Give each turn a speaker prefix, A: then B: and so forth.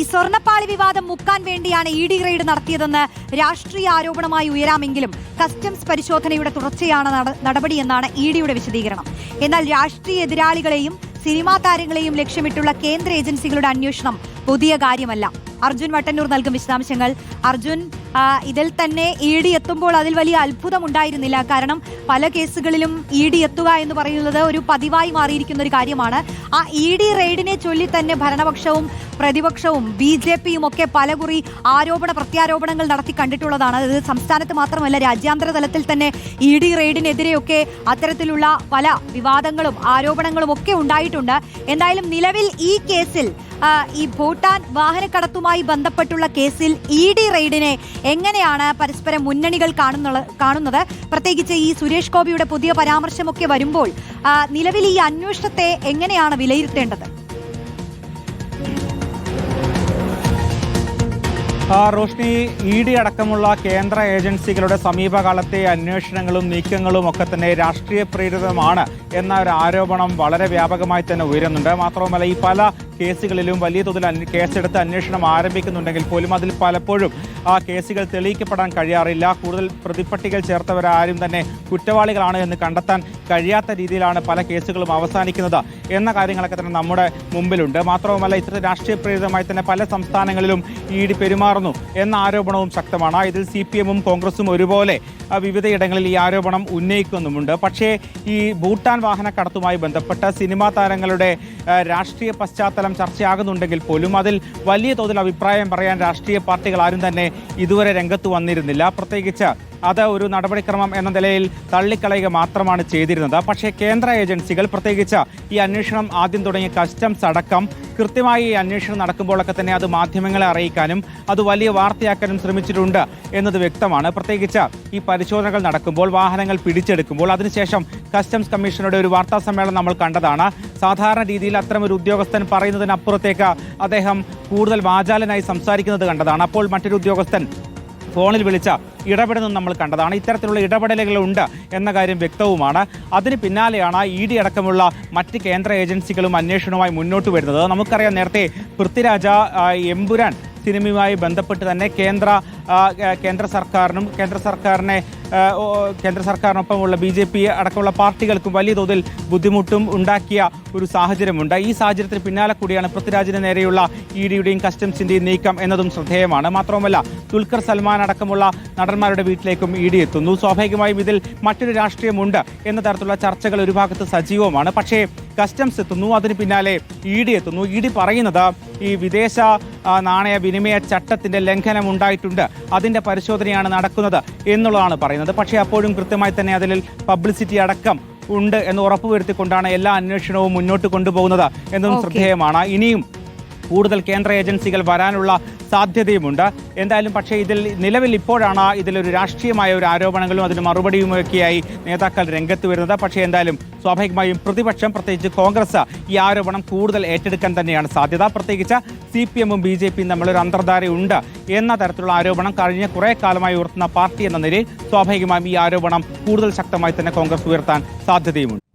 A: ഈ സ്വർണപ്പാളി വിവാദം മുക്കാൻ വേണ്ടിയാണ് ഇ ഡി റെയ്ഡ് നടത്തിയതെന്ന് രാഷ്ട്രീയ ആരോപണമായി ഉയരാമെങ്കിലും കസ്റ്റംസ് പരിശോധനയുടെ തുടർച്ചയാണ് നടപടിയെന്നാണ് ഇ ഡിയുടെ വിശദീകരണം. എന്നാൽ രാഷ്ട്രീയ എതിരാളികളെയും സിനിമാ താരങ്ങളെയും ലക്ഷ്യമിട്ടുള്ള കേന്ദ്ര ഏജൻസികളുടെ അന്വേഷണം പുതിയ കാര്യമല്ല. അർജുൻ വട്ടന്നൂർ നൽകും വിശദാംശങ്ങൾ. അർജുൻ ഇതിൽ തന്നെ ഇ ഡി എത്തുമ്പോൾ അതിൽ വലിയ അത്ഭുതം ഉണ്ടായിരുന്നില്ല. കാരണം പല കേസുകളിലും ഇ ഡി എത്തുക എന്ന് പറയുന്നത് ഒരു പതിവായി മാറിയിരിക്കുന്ന ഒരു കാര്യമാണ്. ആ ഇ ഡി റെയ്ഡിനെ ചൊല്ലി തന്നെ ഭരണപക്ഷവും പ്രതിപക്ഷവും ബി ജെ പിയും ഒക്കെ പലകുറി ആരോപണ പ്രത്യാരോപണങ്ങൾ നടത്തി കണ്ടിട്ടുള്ളതാണ്. ഇത് സംസ്ഥാനത്ത് മാത്രമല്ല രാജ്യാന്തര തലത്തിൽ തന്നെ ഇ ഡി റെയ്ഡിനെതിരെയൊക്കെ അത്തരത്തിലുള്ള പല വിവാദങ്ങളും ആരോപണങ്ങളും ഒക്കെ ഉണ്ടായിട്ടുണ്ട്. എന്തായാലും നിലവിൽ ഈ കേസിൽ ഈ ഭൂട്ടാൻ വാഹനക്കടത്തുമായി ബന്ധപ്പെട്ടുള്ള കേസിൽ ഇ ഡി റെയ്ഡിനെ എങ്ങനെയാണ് പരസ്പരം മുന്നണികൾ കാണുന്നത് കാണുന്നത്? പ്രത്യേകിച്ച് ഈ സുരേഷ് ഗോപിയുടെ പുതിയ പരാമർശമൊക്കെ വരുമ്പോൾ നിലവിൽ ഈ അന്വേഷണത്തെ എങ്ങനെയാണ് വിലയിരുത്തേണ്ടത്?
B: റോഷ്നി ഇ ഡി അടക്കമുള്ള കേന്ദ്ര ഏജൻസികളുടെ സമീപകാലത്തെ അന്വേഷണങ്ങളും നീക്കങ്ങളും ഒക്കെ തന്നെ രാഷ്ട്രീയ പ്രേരിതമാണ് എന്ന ഒരു ആരോപണം വളരെ വ്യാപകമായി തന്നെ ഉയരുന്നുണ്ട്. മാത്രവുമല്ല ഈ പല കേസുകളിലും വലിയ തോതിൽ കേസെടുത്ത് അന്വേഷണം ആരംഭിക്കുന്നുണ്ടെങ്കിൽ പോലും അതിൽ പലപ്പോഴും ആ കേസുകൾ തെളിയിക്കപ്പെടാൻ കഴിയാറില്ല. കൂടുതൽ പ്രതിപ്പട്ടികൾ ചേർത്തവരാരും തന്നെ കുറ്റവാളികളാണ് എന്ന് കണ്ടെത്താൻ കഴിയാത്ത രീതിയിലാണ് പല കേസുകളും അവസാനിക്കുന്നത് എന്ന കാര്യങ്ങളൊക്കെ തന്നെ നമ്മുടെ മുമ്പിലുണ്ട്. മാത്രവുമല്ല ഇത്തരം രാഷ്ട്രീയ പ്രേരിതമായി തന്നെ പല സംസ്ഥാനങ്ങളിലും ഇ ഡി പെരുമാറുന്നു എന്ന ആരോപണവും ശക്തമാണ്. ഇതിൽ സി പി എമ്മും കോൺഗ്രസും ഒരുപോലെ വിവിധയിടങ്ങളിൽ ഈ ആരോപണം ഉന്നയിക്കുന്നുമുണ്ട്. പക്ഷേ ഈ ഭൂട്ടാൻ വാഹനക്കടത്തുമായി ബന്ധപ്പെട്ട സിനിമാ താരങ്ങളുടെ രാഷ്ട്രീയ പശ്ചാത്തലം ചർച്ചയാകുന്നുണ്ടെങ്കിൽ പോലും അതിൽ വലിയ തോതിൽ അഭിപ്രായം പറയാൻ രാഷ്ട്രീയ പാർട്ടികൾ ആരും തന്നെ ഇതുവരെ രംഗത്ത് വന്നിരുന്നില്ല. പ്രത്യേകിച്ച് അത് ഒരു നടപടിക്രമം എന്ന നിലയിൽ തള്ളിക്കളയുക മാത്രമാണ് ചെയ്തിരുന്നത്. പക്ഷേ കേന്ദ്ര ഏജൻസികൾ പ്രത്യേകിച്ച് ഈ അന്വേഷണം ആദ്യം തുടങ്ങിയ കസ്റ്റംസ് അടക്കം കൃത്യമായി ഈ അന്വേഷണം നടക്കുമ്പോഴൊക്കെ തന്നെ അത് മാധ്യമങ്ങളെ അറിയിക്കാനും അത് വലിയ വാർത്തയാക്കാനും ശ്രമിച്ചിട്ടുണ്ട് എന്നത് വ്യക്തമാണ്. പ്രത്യേകിച്ച് ഈ പരിശോധനകൾ നടക്കുമ്പോൾ വാഹനങ്ങൾ പിടിച്ചെടുക്കുമ്പോൾ അതിനുശേഷം കസ്റ്റംസ് കമ്മീഷനുടെ ഒരു വാർത്താ സമ്മേളനം നമ്മൾ കണ്ടതാണ്. സാധാരണ രീതിയിൽ അത്തരം ഒരു ഉദ്യോഗസ്ഥൻ പറയുന്നതിനപ്പുറത്തേക്ക് അദ്ദേഹം കൂടുതൽ വാചാലനായി സംസാരിക്കുന്നത് കണ്ടതാണ്. അപ്പോൾ മറ്റൊരു ഉദ്യോഗസ്ഥൻ ഫോണിൽ വിളിച്ച ഇടപെടുന്നത് നമ്മൾ കണ്ടതാണ്. ഇത്തരത്തിലുള്ള ഇടപെടലുകളുണ്ട് എന്ന കാര്യം വ്യക്തവുമാണ്. അതിന് പിന്നാലെയാണ് ഇ ഡി അടക്കമുള്ള മറ്റ് കേന്ദ്ര ഏജൻസികളും അന്വേഷണവുമായി മുന്നോട്ട് വരുന്നത്. നമുക്കറിയാം നേരത്തെ പൃഥ്വിരാജ എമ്പുരാൻ സിനിമയുമായി ബന്ധപ്പെട്ട് തന്നെ കേന്ദ്ര കേന്ദ്ര സർക്കാരിനും കേന്ദ്ര സർക്കാരിനെ കേന്ദ്ര സർക്കാരിനൊപ്പമുള്ള ബി ജെ പി അടക്കമുള്ള പാർട്ടികൾക്കും വലിയ തോതിൽ ബുദ്ധിമുട്ടും ഉണ്ടാക്കിയ ഒരു സാഹചര്യമുണ്ട്. ഈ സാഹചര്യത്തിന് പിന്നാലെ കൂടിയാണ് പൃഥ്വിരാജിന് നേരെയുള്ള ഇ ഡിയുടെയും കസ്റ്റംസിന്റെയും നീക്കം എന്നതും ശ്രദ്ധേയമാണ്. മാത്രവുമല്ല ദുൽഖർ സൽമാൻ അടക്കമുള്ള നടന്മാരുടെ വീട്ടിലേക്കും ഇ ഡി എത്തുന്നു. സ്വാഭാവികമായും ഇതിൽ മറ്റൊരു രാഷ്ട്രീയമുണ്ട് എന്ന തരത്തിലുള്ള ചർച്ചകൾ ഒരു ഭാഗത്ത് സജീവമാണ്. പക്ഷേ കസ്റ്റംസ് എത്തുന്നു അതിന് പിന്നാലെ ഇ ഡി എത്തുന്നു. ഇ ഡി പറയുന്നത് ഈ വിദേശ നാണയ വിനിമയ ചട്ടത്തിന്റെ ലംഘനം ഉണ്ടായിട്ടുണ്ട്. അതിന്റെ പരിശോധനയാണ് നടക്കുന്നത് എന്നുള്ളതാണ് പറയുന്നത്. പക്ഷേ അപ്പോഴും കൃത്യമായി തന്നെ അതിൽ പബ്ലിസിറ്റി അടക്കം ഉണ്ട് എന്ന് ഉറപ്പുവരുത്തിക്കൊണ്ടാണ് എല്ലാ അന്വേഷണവും മുന്നോട്ട് കൊണ്ടുപോകുന്നത് എന്നതും
A: Okay.
B: ശ്രദ്ധേയമാണ്. ഇനിയും കൂടുതൽ കേന്ദ്ര ഏജൻസികൾ വരാനുള്ള സാധ്യതയുമുണ്ട്. എന്തായാലും പക്ഷേ ഇതിൽ നിലവിൽ ഇപ്പോഴാണ് ഇതിലൊരു രാഷ്ട്രീയമായ ഒരു ആരോപണങ്ങളും അതിന് മറുപടിയുമൊക്കെയായി നേതാക്കൾ രംഗത്ത് വരുന്നത്. പക്ഷേ എന്തായാലും സ്വാഭാവികമായും പ്രതിപക്ഷം പ്രത്യേകിച്ച് കോൺഗ്രസ് ഈ ആരോപണം കൂടുതൽ ഏറ്റെടുക്കാൻ തന്നെയാണ് സാധ്യത. പ്രത്യേകിച്ച് സി പി എമ്മും ബി ജെ പിയും തമ്മിലൊരു അന്തർധാരയുണ്ട് എന്ന തരത്തിലുള്ള ആരോപണം കഴിഞ്ഞ കുറേ കാലമായി ഉയർത്തുന്ന പാർട്ടി എന്ന നിലയിൽ സ്വാഭാവികമായും ഈ ആരോപണം കൂടുതൽ ശക്തമായി തന്നെ കോൺഗ്രസ് ഉയർത്താൻ സാധ്യതയുമുണ്ട്.